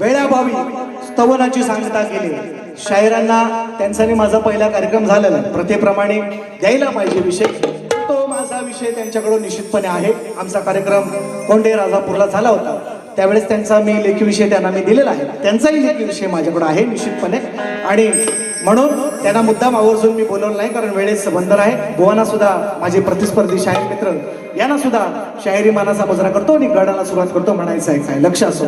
वेळाभावी स्तवनाची सांगता केली. शायरांना त्यांचा माझा पहिला कार्यक्रम झालेला प्रथेप्रमाणे द्यायला पाहिजे विषय. तो माझा विषय त्यांच्याकडून निश्चितपणे आहे. आमचा कार्यक्रम कोंडे राजापूरला झाला होता. त्यावेळेस त्यांचा मी लेखी विषय त्यांना मी दिलेला आहे. त्यांचाही लेखी विषय माझ्याकडे आहे निश्चितपणे. आणि म्हणून त्यांना मुद्दाम आवर्जून मी बोलवलं नाही कारण वेळेस बंधन आहे. भुवाना सुद्धा माझे प्रतिस्पर्धी शाहीर मित्र यांना सुद्धा शाहिरी मानाचा मजरा करतो आणि गडाला सुरुवात करतो म्हणायचं आहे काय? लक्ष असो.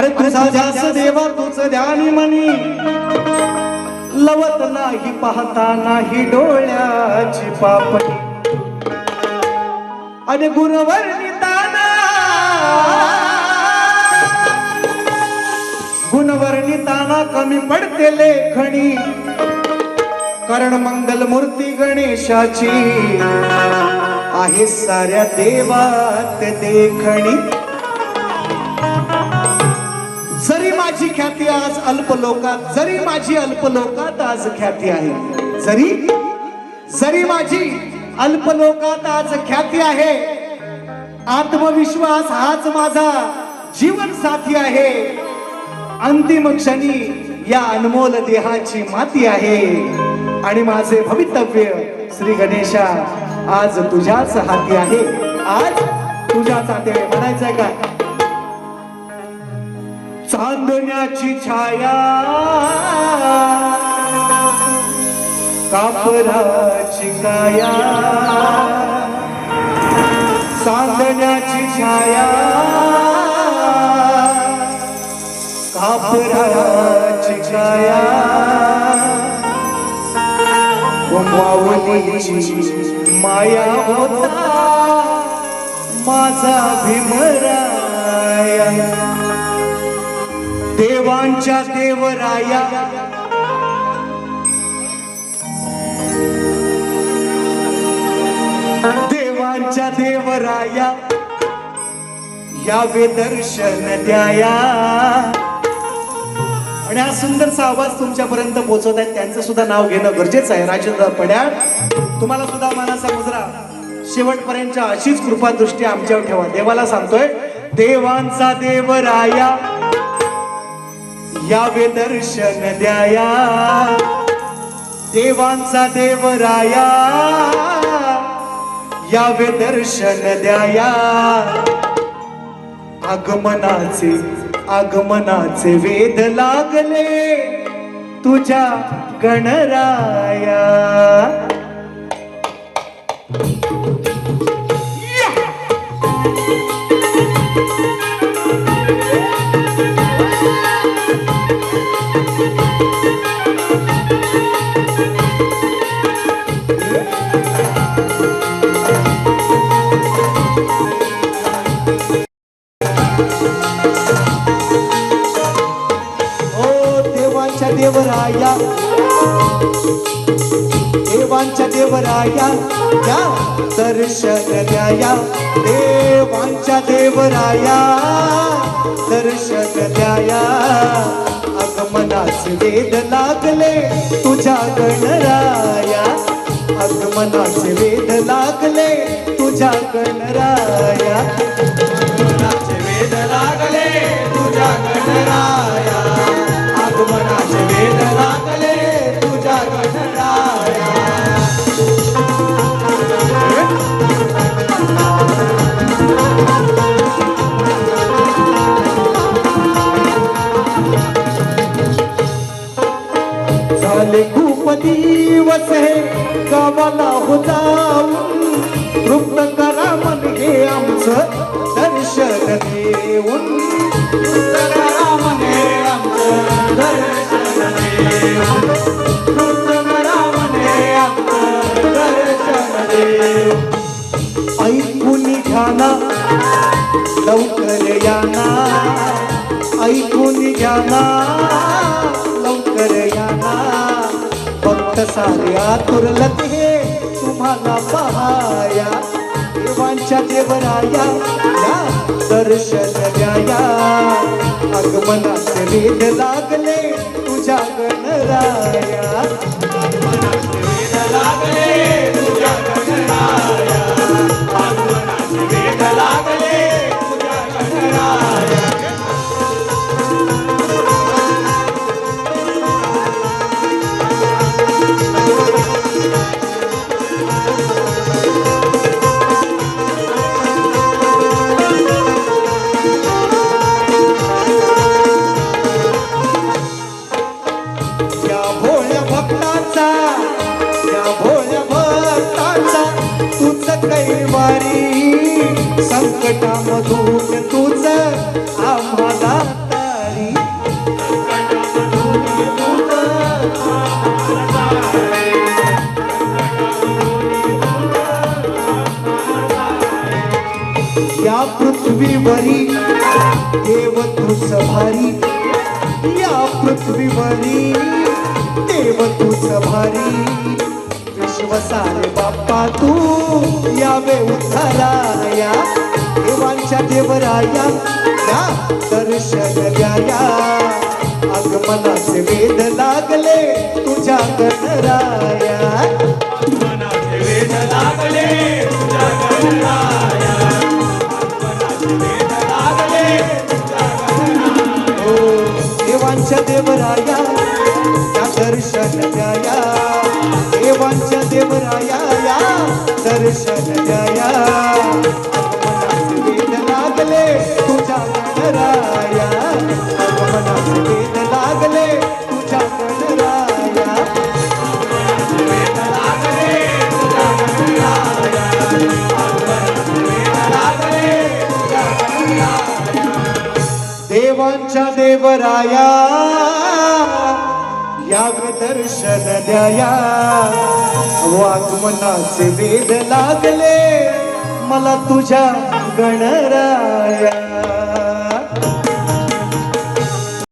अरे तुझा ध्यास देवा तुझ ध्यान मनी लवत नाही पाहता नाही डोळ्याची पापणी. आणि गुणवर्णिताना गुणवर्णिताना कमी पडते लेखणी. कारण मंगल मूर्ती गणेशाची आहे साऱ्या देवात देखणी. ख्याती आज अल्प लोकात जरी माझी अल्प लोकात आज ख्याती आहे. जरी जरी माझी अल्प लोकात आज ख्याती आहे आत्मविश्वास हाच माझा जीवन साथी आहे. अंतिम क्षणी या अनमोल देहाची माती आहे. आणि माझे भवितव्य श्री गणेशा आज तुझ्याच हाती आहे. आज तुझ्याच हाती आहे. म्हणायचंय का? चांदण्याची छाया कापराची काया चांदण्याची छाया कापराची छाया माऊलीची माया होता माझा भीमराया. देवांच्या देवराया. देवांच्या देवराया. यावे दर्शन द्याया. आणि हा सुंदरसा आवाज तुमच्यापर्यंत पोहोचवत आहेत. त्यांचं सुद्धा नाव घेणं गरजेचं आहे. राजेंद्र पड्याळ तुम्हाला सुद्धा मनाचा मुजरा शेवटपर्यंतच्या अशीच कृपादृष्टी आमच्यावर ठेवा. देवाला सांगतोय देवांचा देवराया. यावे दर्शन द्याया. देवांचा देवराया. यावे दर्शन द्याया. आगमनाचे आगमनाचे वेद लागले तुझ्या गणराया. Thank देवांच्या देवराया या दर्शन द्याया. देवांच्या देवराया दर्शन द्याया. आगमनाचे वेद लागले तुझ्या गणराया. आगमनाचे वेद लागले ऐकून घ्या ना लवकर या ना ऐकून घ्या ना लवकर या ना फक्त साऱ्या तुरलत हे तुम्हाला पहाया. देवांच्या देवराया या दर्शन द्याया. आगमनाचे वेध लागले तुझ्या गणराया. कैवारी संकटामधून तुझ आम्हाला तारी. या पृथ्वीवरी देव तुझ भारी या पृथ्वीवरी देव तुझ भारी विश्वसारे बाप्पा तू यावे उद्धाराया देवांच्या देवराया या दर्शन द्याया. आगमनाचे वेद लागले तुझ्या गणराया. हो, देवांच्या देवराया या दर्शन द्याया. देवांच्या देवराया या दर्शन द्याया. देवांच्या देवराया याग दर्शन द्याया. वागमनाचे वेद लागले मला तुझ्या गणराया